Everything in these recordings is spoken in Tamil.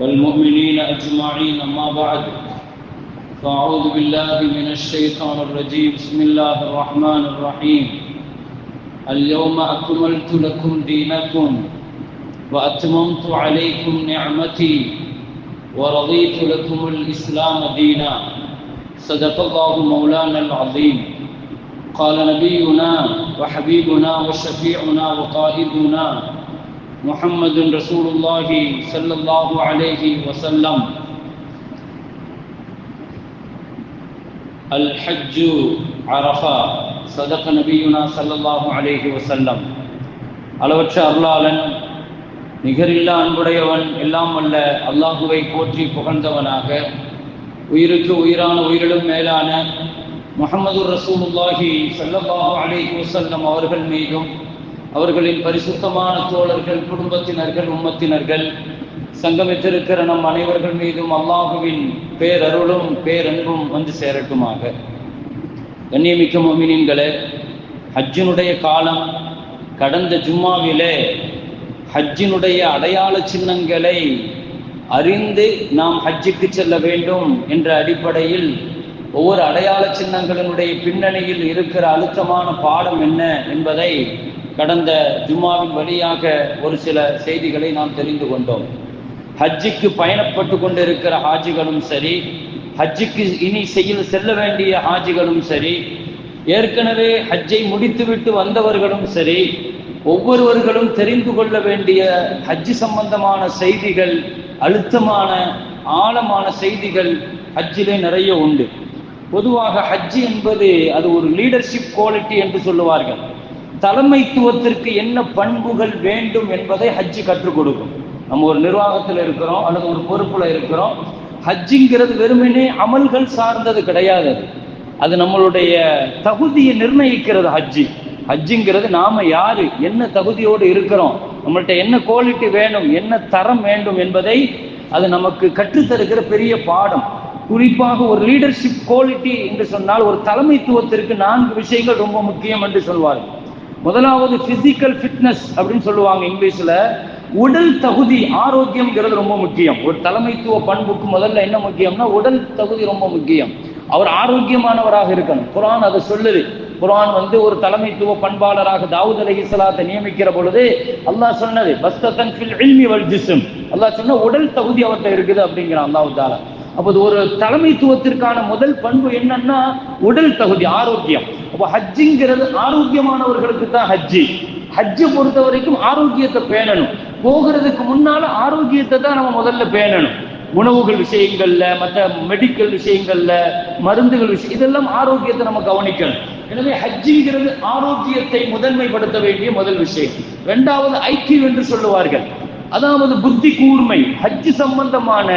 والمؤمنين أجمعين أما بعد. فأعوذ بالله من الشيطان الرجيم. بسم الله الرحمن الرحيم. اليوم أكملت لكم دينكم وأتممت عليكم نعمتي ورضيت لكم الإسلام دينا. صدق الله مولانا العظيم. قال نبينا وحبيبنا وشفيعنا وقائدنا محمد رسول الله صلى الله عليه وسلم الحج عرفة صدق نبينا صلى الله عليه وسلم அளவற்ற அருளாளன் நிகரில்லா அன்புடையவன் எல்லாம் அல்ல அல்லாஹுவை போற்றி புகழ்ந்தவனாக உயிருக்கு உயிரான உயிரிலும் மேலான முகமது ரசூலுல்லாஹி சல்லல்லாஹு அலைஹி வஸல்லம் அவர்கள் மீதும் அவர்களின் பரிசுத்தமான தோழர்கள் குடும்பத்தினர்கள் உம்மத்தினர்கள் சங்கமித்திருக்கிற நம் அனைவர்கள் மீதும் அல்லாஹுவின் பேரருளும் பேரன்பும் வந்து சேரட்டுமாக. கண்ணியமிக்க மொமினின்களே ஹஜ்ஜினுடைய காலம் கடந்த ஜும்மாவிலே ஹஜ்ஜினுடைய அடையாள சின்னங்களை அறிந்து நாம் ஹஜ்ஜுக்கு செல்ல வேண்டும் என்ற அடிப்படையில் ஒவ்வொரு அடையாள சின்னங்களினுடைய பின்னணியில் இருக்கிற அழுத்தமான பாடம் என்ன என்பதை கடந்த ஜும்மாவின் வழியாக ஒரு சில செய்திகளை நாம் தெரிந்து கொண்டோம். ஹஜ்ஜுக்கு பயணப்பட்டு கொண்டிருக்கிற ஹாஜிகளும் சரி ஹஜ்ஜுக்கு இனி செய்ய செல்ல வேண்டிய ஹாஜிகளும் சரி ஏற்கனவே ஹஜ்ஜை முடித்துவிட்டு வந்தவர்களும் சரி ஒவ்வொருவர்களும் தெரிந்து கொள்ள வேண்டிய ஹஜ்ஜு சம்பந்தமான செய்திகள் அழுத்தமான ஆழமான செய்திகள் ஹஜ்ஜிலே நிறைய உண்டு. பொதுவாக ஹஜ்ஜு என்பது அது ஒரு லீடர்ஷிப் குவாலிட்டி என்று சொல்லுவார்கள். தலைமைத்துவத்திற்கு என்ன பண்புகள் வேண்டும் என்பதை ஹஜ்ஜு கற்றுக் கொடுக்கும். நம்ம ஒரு நிர்வாகத்தில் இருக்கிறோம் அல்லது ஒரு பொறுப்புல இருக்கிறோம். ஹஜ்ஜுங்கிறது வெறுமனே அமல்கள் சார்ந்தது கிடையாது. அது நம்மளுடைய தகுதியை நிர்ணயிக்கிறது ஹஜ்ஜி. ஹஜ்ஜுங்கிறது நாம யாரு? என்ன தகுதியோடு இருக்கிறோம்? நம்மள்கிட்ட என்ன குவாலிட்டி வேணும்? என்ன தரம் வேண்டும் என்பதை அது நமக்கு கற்றுத்தருகிற பெரிய பாடம். குறிப்பாக ஒரு லீடர்ஷிப் குவாலிட்டி என்று சொன்னால் ஒரு தலைமைத்துவத்திற்கு நான்கு விஷயங்கள் ரொம்ப முக்கியம் என்று சொல்வார்கள். முதலாவது பிசிக்கல் ஃபிட்னஸ் அப்படின்னு சொல்லுவாங்க இங்கிலீஷில். உடல் தகுதி ஆரோக்கியம்ங்கிறது ரொம்ப முக்கியம். ஒரு தலைமைத்துவ பண்புக்கு முதல்ல என்ன முக்கியம்னா உடல் தகுதி ரொம்ப முக்கியம். அவர் ஆரோக்கியமானவராக இருக்கணும். குரான் அதை சொல்லுது. குரான் வந்து ஒரு தலைமைத்துவ பண்பாளராக தாவூத் அலி இஸ்லாத்தை நியமிக்கிற பொழுது அல்லாஹ் சொன்னது பஸ்தன் ஃபில் இல்மி வல் ஜிஸ்ம். அல்லாஹ் சொன்ன உடல் தகுதி அவர்கிட்ட இருக்குது அப்படிங்கிறான் அல்லாஹு தாலா அப்போ ஒரு தலைமைத்துவத்திற்கான முதல் பண்பு என்னன்னா உடல் தகுதி ஆரோக்கியம். அப்போ ஹஜ்ஜிங்கிறது ஆரோக்கியமானவர்களுக்கு தான் ஹஜ்ஜி. ஹஜ்ஜை பொறுத்த வரைக்கும் ஆரோக்கியத்தை பேணணும். போகிறதுக்கு முன்னால ஆரோக்கியத்தை தான் நம்ம முதல்ல பேணணும். உணவுகள் விஷயங்கள்ல மற்ற மெடிக்கல் விஷயங்கள்ல மருந்துகள் விஷயம் இதெல்லாம் ஆரோக்கியத்தை நம்ம கவனிக்கணும். எனவே ஹஜ்ஜிங்கிறது ஆரோக்கியத்தை முதன்மைப்படுத்த வேண்டிய முதல் விஷயம். இரண்டாவது ஐக்கியம் என்று சொல்லுவார்கள். அதாவது புத்தி கூர்மை ஹஜ்ஜு சம்பந்தமான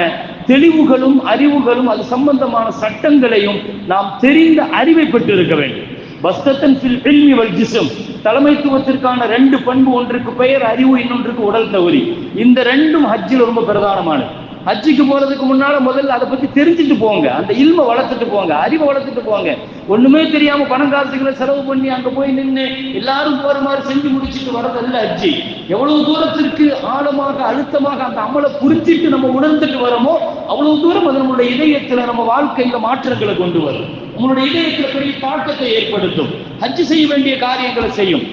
தெளிவுகளும் அறிவுகளும் அது சம்பந்தமான சட்டங்களையும் நாம் தெரிந்த அறிவை பெற்றிருக்க வேண்டும். பஸ்தத்தன் ஃபில் தலைமைத்துவத்திற்கான ரெண்டு பண்பு ஒன்றுக்கு பெயர் அறிவு இன்னொன்றுக்கு உடல் தகுதி. இந்த ரெண்டும் ஹஜ்ஜில் ரொம்ப பிரதானமானது. ஹஜ்ஜுக்கு போகிறதுக்கு முன்னால் முதல்ல அதை பற்றி தெரிஞ்சுட்டு போங்க. அந்த இல்மை வளர்த்துட்டு போங்க. அறிவை வளர்த்துட்டு போங்க. ஒன்றுமே தெரியாமல் பணம் காசுகளை செலவு பண்ணி அங்கே போய் நின்று எல்லாரும் போகிற மாதிரி செஞ்சு முடிச்சுட்டு வரதல்ல ஹஜ்ஜி. எவ்வளவு தூரத்திற்கு ஆழமாக அழுத்தமாக அந்த அமலை புரிஞ்சிட்டு நம்ம உணர்ந்துட்டு வரோமோ அவ்வளவு தூரம் அது நம்மளுடைய இதயத்தில் நம்ம வாழ்க்கையில் மாற்றங்களை கொண்டு வரும். நம்மளுடைய இதயத்தில் பெரிய தாக்கத்தை ஏற்படுத்தும். ஹஜ்ஜு செய்ய வேண்டிய காரியங்களை செய்யும்.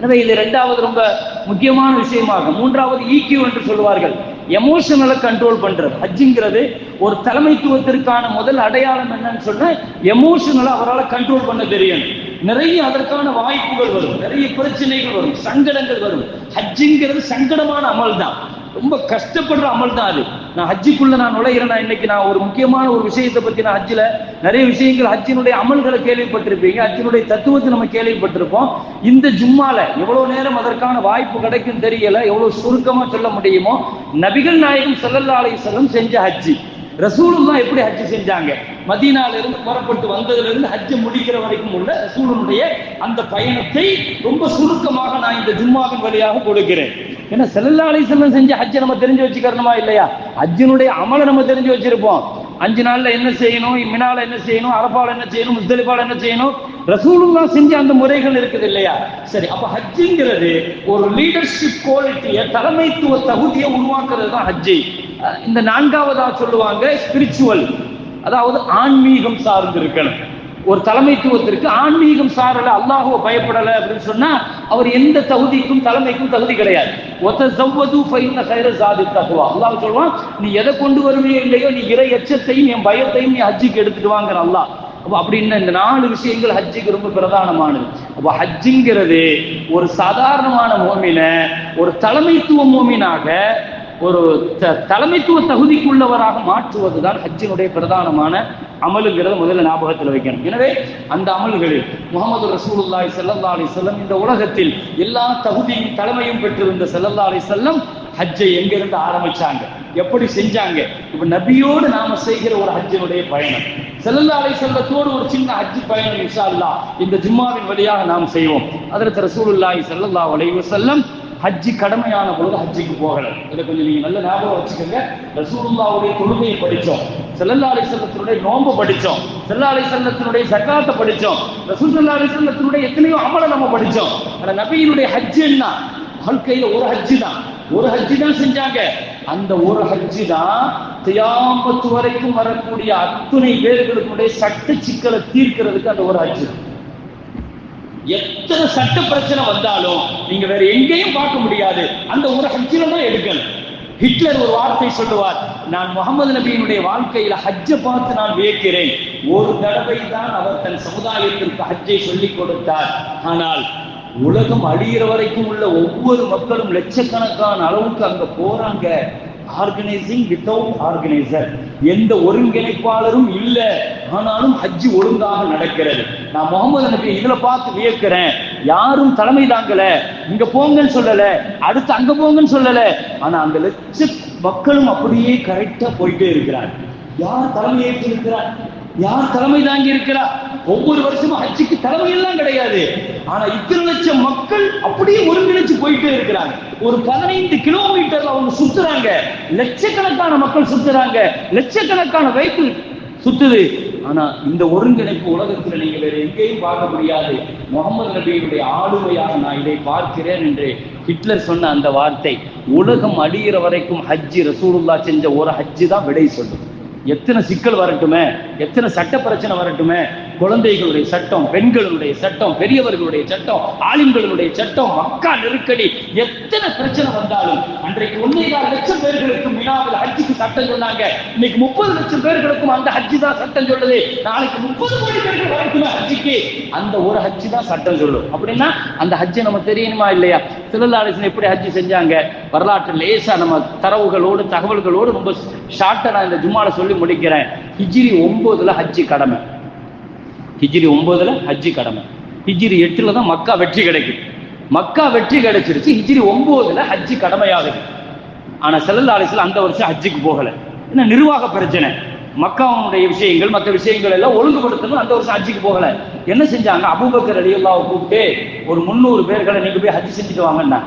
எனவே இது ரெண்டாவது ரொம்ப முக்கியமான விஷயமாகும். மூன்றாவது ஈக்கியூ என்று சொல்லுவார்கள். எமோஷனலை கண்ட்ரோல் பண்றது. ஹஜ்ஜுங்கிறது ஒரு தலைமைத்துவத்திற்கான முதல் அடையாளம் என்னன்னு சொன்னா எமோஷனலை அவரால் கண்ட்ரோல் பண்ண தெரியணும் நிறைய அதற்கான வாய்ப்புகள் வரும். நிறைய பிரச்சனைகள் வரும். சங்கடங்கள் வரும். ஹஜ்ஜுங்கிறது சங்கடமான அமல் தான் ரொம்ப கஷ்டப்படுற அமல் தான் அது. நான் ஹஜ்ஜிக்குள்ள நான் நுழைகிறேன் நான் இன்னைக்கு நான் ஒரு முக்கியமான ஒரு விஷயத்தை பத்தி நான் ஹஜ்ஜில் நிறைய விஷயங்கள் ஹஜ்ஜினுடைய அமல்களை கேள்விப்பட்டிருப்பீங்க. ஹஜ்ஜினுடைய தத்துவத்தை நம்ம கேள்விப்பட்டிருப்போம். இந்த ஜும்மால எவ்வளவு நேரம் அதற்கான வாய்ப்பு கிடைக்கும் தெரியல எவ்வளவு சுருக்கமா சொல்ல முடியுமோ நபிகள் நாயகம் செல்லல்லா அலை செல்லம் செஞ்ச ஹஜ்ஜி. ரசூலுல்லா எப்படி ஹஜ் செஞ்சாங்க? மதீனால இருந்து புறப்பட்டு வந்ததுல இருந்து ஹஜ் முடிக்கிற வரைக்கும் உள்ள ரசூலுடைய அந்த பயணத்தை ரொம்ப சுருக்கமாக நான் இந்த ஜும்மாவின் வழியாக கொடுக்கிறேன். ஏன்னா செல்லல்லா அலிசல்லம் செஞ்ச ஹஜ்ஜை நம்ம தெரிஞ்சு வச்சுக்கிறணுமா இல்லையா? ஹஜ்ஜினுடைய அமலை நம்ம தெரிஞ்சு வச்சிருப்போம். அஞ்சு நாளில் என்ன செய்யணும் மினால என்ன செய்யணும் அரப்பால் என்ன செய்யணும் முஸ்தலிபால என்ன செய்யணும் ரசூலுல்லா செஞ்ச அந்த முறைகள் இருக்குது இல்லையா? சரி அப்ப ஹஜ்ஜிங்கிறது ஒரு லீடர்ஷிப் குவாலிட்டிய தலைமைத்துவ தகுதியை உருவாக்குறது தான் ஹஜ்ஜி. இந்த நான்காவதா சொல்லுவாங்க ஸ்பிரிச்சுவல் அதாவது ஆன்மீகம் சார்ந்து இருக்கணும். ஒரு தலைமைத்துவத்திற்கு ஆன்மீகம் சாரல அல்லாஹுவ பயப்படல அப்படின்னு சொன்னா அவர் எந்த தகுதிக்கும் தலைமைக்கும் தகுதி கிடையாது. ஒத்த அல்லாஹ் சொல்லுவான் நீ எதை கொண்டு வருவியோ இல்லையோ நீ இறை எச்சத்தையும் என் பயத்தையும் நீ ஹஜ்ஜிக்கு எடுத்துட்டு வாங்குற அல்லாஹ். அப்போ அப்படின்னு இந்த நாலு விஷயங்கள் ஹஜ்ஜுக்கு ரொம்ப பிரதானமானது. அப்போ ஹஜ்ஜுங்கிறது ஒரு சாதாரணமான மோமின ஒரு தலைமைத்துவ மோமினாக ஒரு த- தலைமைத்துவ தகுதிக்குள்ளவராக மாற்றுவதுதான் ஹஜ்ஜினுடைய பிரதானமான அமலுங்கிறத முதல்ல ஞாபகத்தில் வைக்கணும். எனவே அந்த அமல்களில் முகமது ரசூலுல்லாய் செல்லல்லா அலி செல்லம் இந்த உலகத்தில் எல்லா தகுதியும் தலைமையும் பெற்றிருந்த செல்லல்லா அலி செல்லம் ஹஜ்ஜை எங்கிருந்து ஆரம்பிச்சாங்க? எப்படி செஞ்சாங்க? இப்ப நபியோடு நாம செய்கிற ஒரு ஹஜ்ஜினுடைய பயணம். செல்லல்லா அலைஹி செல்லத்தோடு ஒரு சின்ன ஹஜ் பயணம் இன்ஷா அல்லா இந்த ஜும்மாவின் வழியாக நாம் செய்வோம். அதற்கு ரசூலுல்லாஹி செல்லல்லா அலைஹி செல்லம் ஹஜ்ஜி கடமையான பொழுது ஹஜ்ஜிக்கு போகல. இதை கொஞ்சம் நீங்க நல்ல ஞாபகம் வச்சுக்கோங்க. ரசூலுல்லாவுடைய தொழுகையை படித்தோம். செல்லல்லா அலி செல்லத்தினுடைய நோன்பு படித்தோம். செல்லா அலி செல்லத்தினுடைய சக்காத்தை படித்தோம். ரசூல்லா செல்லத்தினுடைய எத்தனையோ அமலை நம்ம படித்தோம். ஆனால் நபியினுடைய ஹஜ்ஜு என்ன? வாழ்க்கையில் ஒரு ஹஜ்ஜி தான். ஒரு ஹஜ்ஜி தான் செஞ்சாங்க. அந்த ஒரு ஹஜ்ஜி தான் தியாமத்து வரைக்கும் வரக்கூடிய அத்துணை பேர்களுடைய சட்ட சிக்கலை தீர்க்கிறதுக்கு அந்த ஒரு ஹஜ்ஜி தான். எத்தனை சட்ட பிரச்சனை வந்தாலும் நீங்க வேற எங்கேயும் பார்க்க முடியாது. அந்த ஒரு ஹஜ்ஜில தான் எடுக்கணும். ஹிட்லர் ஒரு வார்த்தை சொல்லுவார் நான் முகமது நபியினுடைய வாழ்க்கையில ஹஜ்ஜை பார்த்து நான் வியக்கிறேன். ஒரு தடவை தான் அவர் தன் சமுதாயத்திற்கு ஹஜ்ஜை சொல்லிக் கொடுத்தார். ஆனால் உலகம் அழியிற வரைக்கும் உள்ள ஒவ்வொரு மக்களும் லட்சக்கணக்கான அளவுக்கு அங்க போறாங்க. ஆர்கனைசிங் வித்தவுட் ஆர்கனைசர் எந்த ஒருங்கிணைப்பாளரும் இல்ல. ஆனாலும் ஹஜ்ஜி ஒழுங்காக நடக்கிறது. நான் முகமது நபி இதுல பார்த்து வியக்கிறேன். யாரும் தலைமை தாங்கல. இங்க போங்கன்னு சொல்லல. அடுத்து அங்க போங்கன்னு சொல்லல. ஆனா அந்த லட்ச மக்களும் அப்படியே கரெக்டா போயிட்டே இருக்கிறார் யார் தலைமை ஏற்றிருக்கிறார்? யார் தலைமை தாங்கி இருக்கிறா ஒவ்வொரு வருஷமும் ஹஜ்ஜுக்கு தலைமை எல்லாம் கிடையாது. ஆனா இத்தனை லட்சம் மக்கள் அப்படியே ஒருங்கிணைச்சு போயிட்டே இருக்கிறாங்க. ஒரு பதினைந்து கிலோமீட்டர்ல அவங்க சுத்துறாங்க. லட்சக்கணக்கான மக்கள் சுத்துறாங்க. லட்சக்கணக்கான வெஹிக்கிள் சுத்துது. ஆனா இந்த ஒருங்கிணைப்பு உலகத்தில் நீங்க வேற எங்கேயும் பார்க்க முடியாது. முகமது நபியினுடைய ஆளுமையாக நான் இதை பார்க்கிறேன் என்று ஹிட்லர் சொன்ன அந்த வார்த்தை உலகம் அடிகிற வரைக்கும் ஹஜ்ஜி ரசூலுல்லா செஞ்ச ஒரு ஹஜ்ஜு தான் விடை சொல்லும். எத்தனை சிக்கல் வரட்டுமே எத்தனை சட்ட பிரச்சனை வரட்டுமே குழந்தைகளுடைய சட்டம் பெண்களுடைய சட்டம் பெரியவர்களுடைய சட்டம் ஆளுங்களுடைய சட்டம் மக்கா நெருக்கடி எத்தனை பிரச்சனை வந்தாலும் அன்றைக்கு ஒன்னேகால் லட்சம் பேர்களுக்கும் மினாவில் ஹஜ்ஜுக்கு சட்டம் சொன்னாங்க. இன்னைக்கு முப்பது லட்சம் பேர்களுக்கும் அந்த ஹஜ்ஜி தான் சட்டம் சொல்லுது. நாளைக்கு முப்பது கோடி பேர்கள் வரட்டுமே ஹஜ்ஜுக்கு. அந்த ஒரு ஹஜ்ஜி தான் சட்டம் சொல்லும். அப்படின்னா அந்த ஹஜ்ஜை நம்ம தெரியணுமா இல்லையா? திருவிழாலேசன் எப்படி ஹஜ்ஜி செஞ்சாங்க? வரலாற்று லேசா நம்ம தரவுகளோடு தகவல்களோடு ரொம்ப ஷார்ட்டா நான் இந்த ஜும்மாவில் சொல்லி முடிக்கிறேன். ஹிஜ்ரி ஒன்பதுல ஹஜ்ஜி கடமை. ஹிஜ்ரி ஒன்பதுல ஹஜ்ஜி கடமை. ஹிஜ்ரி எட்டுல தான் மக்கா வெற்றி கிடைக்குது. மக்கா வெற்றி கிடைச்சிருச்சு ஹிஜ்ரி ஒன்பதுல ஹஜ்ஜி கடமையாகுது. ஆனா செல்லல் அலிஸ்லாம் அந்த வருஷம் ஹஜ்ஜுக்கு போகல. என்ன நிர்வாக பிரச்சனை? மக்காவுடைய விஷயங்கள் மற்ற விஷயங்கள் எல்லாம் ஒழுங்குபடுத்தணும். அந்த வருஷம் ஹஜ்ஜிக்கு போகல. என்ன செஞ்சாங்க? அபூபக்கர் அலியல்லாவை கூப்பிட்டு ஒரு முந்நூறு பேர்களை நீங்க போய் ஹஜ்ஜி செஞ்சுட்டு வாங்கன்னா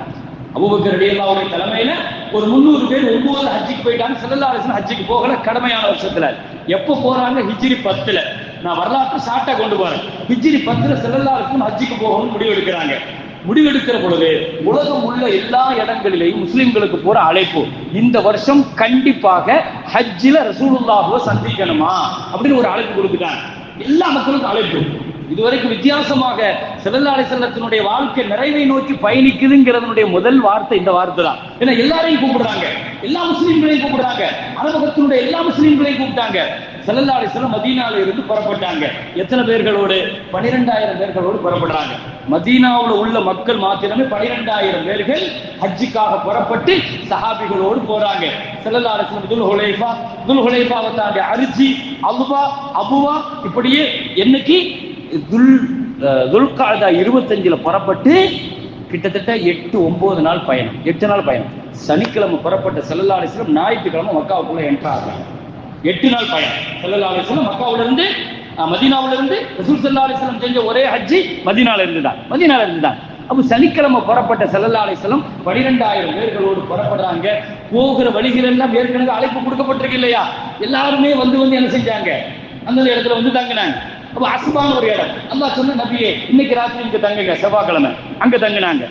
அபுபக்கர் அலியல்லாவுடைய தலைமையில ஒரு முந்நூறு பேர் ஒன்பது ஹஜ்ஜிக்கு போயிட்டாங்க. செல்லல்லா அரசு ஹஜ்ஜிக்கு போகல. கடமையான வருஷத்துல. எப்போ போறாங்க? ஹிஜ்ரி பத்துல. நான் வரலாற்று சாட்டை கொண்டு போறேன். ஹிஜ்ரி பத்துல செல்லல்லா அரசு ஹஜ்ஜிக்கு போகணும்னு முடிவு எடுக்கிறாங்க முடிவெடுக்கிற பொழுது உலகம் உள்ள எல்லா இடங்களிலேயும் முஸ்லிம்களுக்கு போற அழைப்பு. இந்த வருஷம் கண்டிப்பாக ஹஜ்ஜில ரசூலுல்லாஹுவ சந்திக்கணுமா? அப்படின்னு ஒரு அழைப்பு கொடுத்துட்டாங்க. எல்லா மக்களுக்கும் அழைப்பு. இதுவரைக்கும் வித்தியாசமாக செல்லல்லாலை செல்லத்தினுடைய வாழ்க்கை நிறைவை நோக்கி பயணிக்குதுங்கிறதனுடைய முதல் வார்த்தை இந்த வார்த்தை தான். ஏன்னா எல்லாரையும் கூப்பிடுறாங்க. எல்லா முஸ்லீம்களையும் கூப்பிடுறாங்க. அரபகத்தினுடைய எல்லா முஸ்லீம்களையும் கூப்பிட்டாங்க. செல்லல்லாடி செல்லம் மதீனால இருந்து புறப்பட்டாங்க. எத்தனை பேர்களோடு? பனிரெண்டாயிரம் பேர்களோடு புறப்படுறாங்க. மதீனாவுல உள்ள மக்கள் மாத்திரமே பனிரெண்டாயிரம் பேர்கள் ஹஜ்ஜுக்காக புறப்பட்டு சஹாபிகளோடு போறாங்க. செல்லல்லாடி செல்லம் துல் ஹுலைஃபா துல் ஹுலைஃபாவை தாண்டி அரிசி அபுவா அபுவா இப்படியே என்னைக்கு? துல் அஹ், துல்காதா இருபத்தஞ்சுல புறப்பட்டு கிட்டத்தட்ட எட்டு ஒன்பது நாள் பயணம். எட்டு நாள் பயணம். சனிக்கிழமை புறப்பட்ட செல்லல்லாலிஸ்லம் ஞாயிற்றுக்கிழமை மக்காவுக்குள்ள என்ட்ரு எட்டு நாள் பயணம். சல்லல்லா அலிஸ்லாம் மக்காவிலிருந்து மதினாவிலிருந்து ரசூல் சல்லா அலிஸ்லாம் செஞ்ச ஒரே ஹஜ்ஜி மதினால இருந்து தான் மதீனால இருந்து தான் அப்போ சனிக்கிழமை புறப்பட்ட சல்லல்லா அலிஸ்லாம் பனிரெண்டாயிரம் பேர்களோடு புறப்படுறாங்க. போகிற வழிகள் எல்லாம் ஏற்கனவே அழைப்பு கொடுக்கப்பட்டிருக்கு இல்லையா? எல்லாருமே வந்து வந்து என்ன செஞ்சாங்க? அந்த இடத்துல வந்து தங்கினாங்க. அப்ப அசுபான ஒரு இடம். அல்லா சொன்ன நபியே இன்னைக்கு ராத்திரி இங்க தங்குங்க. செவ்வாய்க்கிழமை அங்க தங்கினாங்க.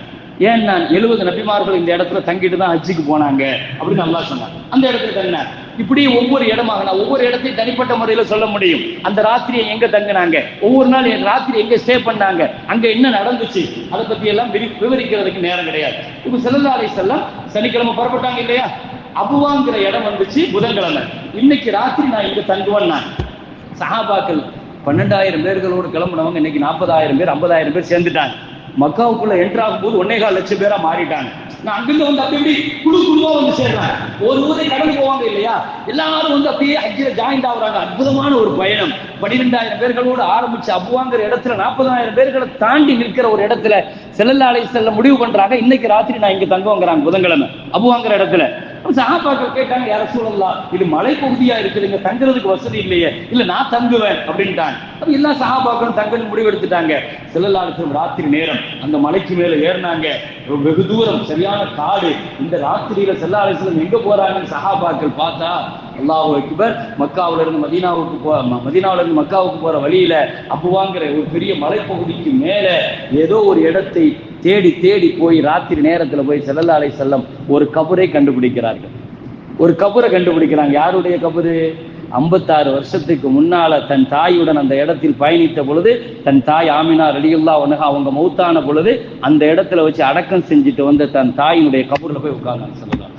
ஏன்னா எழுபது நபிமார்கள் இந்த இடத்துல தங்கிட்டு தான் ஹஜ்ஜிக்கு போனாங்க அப்படின்னு அல்லாஹ் சொன்னாங்க அந்த இடத்துல தங்கினாங்க. இப்படி ஒவ்வொரு இடமாக நான் ஒவ்வொரு இடத்தையும் தனிப்பட்ட முறையில் சொல்ல முடியும். அந்த ராத்திரியை எங்க தங்கினாங்க? ஒவ்வொரு நாள் என் ராத்திரி எங்க ஸ்டே பண்ணாங்க? அங்க என்ன நடந்துச்சு? அதை பத்தி எல்லாம் விரி- விவரிக்கிறதுக்கு நேரம் கிடையாது. இப்ப செல்லல்லா அலை செல்லம் சனிக்கிழமை புறப்பட்டாங்க இல்லையா? அபுவாங்கிற இடம் வந்துச்சு புதன்கிழமை. இன்னைக்கு ராத்திரி நான் இங்க தங்குவேன் நான். சஹாபாக்கள் பன்னெண்டாயிரம் பேர்களோடு கிளம்புனவங்க இன்னைக்கு நாற்பதாயிரம் பேர் ஐம்பதாயிரம் பேர் சேர்ந்துட்டாங்க. மக்காவுக்குள்ள என்ட்ரு ஆகும்போது ஒன்னேகால் லட்சம் பேரா மாறிட்டாங்க. நான் அங்கிருந்து வந்து அப்படி எப்படி குழு குழுவா வந்து சேர்றாங்க ஒரு ஊரை கடந்து போவாங்க இல்லையா? எல்லாரும் வந்து அப்படியே ஹஜ்ஜில் ஜாயின் ஆகுறாங்க. அற்புதமான ஒரு பயணம். பனிரெண்டாயிரம் பேர்களோடு ஆரம்பிச்சு அப்புவாங்கிற இடத்துல நாற்பதாயிரம் பேர்களை தாண்டி நிற்கிற ஒரு இடத்துல செல்லல்லாலை செல்ல முடிவு பண்றாங்க. இன்னைக்கு ராத்திரி நான் இங்க தங்குவாங்கிறாங்க புதன்கிழமை. அபுவாங்கிற இடத்துல. சகாபாக்கள் கேட்டாங்க யார சூழல்லாம் இது மலை பகுதியா இருக்குது தங்குறதுக்கு வசதி இல்லையே. இல்ல நான் தங்குவேன் அப்படின்ட்டான் அப்ப எல்லா சகாபாக்களும் தங்கன்னு முடிவெடுத்துட்டாங்க. செல்லல்லாலும் ராத்திரி நேரம் அந்த மலைக்கு மேல ஏறினாங்க. வெகு தூரம் சரியான காடு. இந்த ராத்திரியில செல்லாலேஸ்வரம் எங்க போறாங்கன்னு சகாபாக்கள் பார்த்தா அல்லாஹ் அக்பர் மக்காவில இருந்து மதீனாவுக்கு போ ம- இருந்து மக்காவுக்கு போற வழியில அப்புவாங்கிற ஒரு பெரிய மலைப்பகுதிக்கு மேல ஏதோ ஒரு இடத்தை தேடி தேடி போய் ராத்திரி நேரத்தில் போய் செல்லல்லா அலை செல்லம் ஒரு கபரை கண்டுபிடிக்கிறார்கள். ஒரு கபரை கண்டுபிடிக்கிறாங்க. யாருடைய கபரு? ஐம்பத்தாறு வருஷத்துக்கு முன்னால தன் தாயுடன் அந்த இடத்தில் பயணித்த பொழுது தன் தாய் ஆமினா ரலியுல்லா ஒனகா அவங்க மௌத்தான பொழுது அந்த இடத்துல வச்சு அடக்கம் செஞ்சுட்டு வந்த தன் தாயினுடைய கபூரில் போய் உட்கார்ந்தாங்க சொல்லலாம்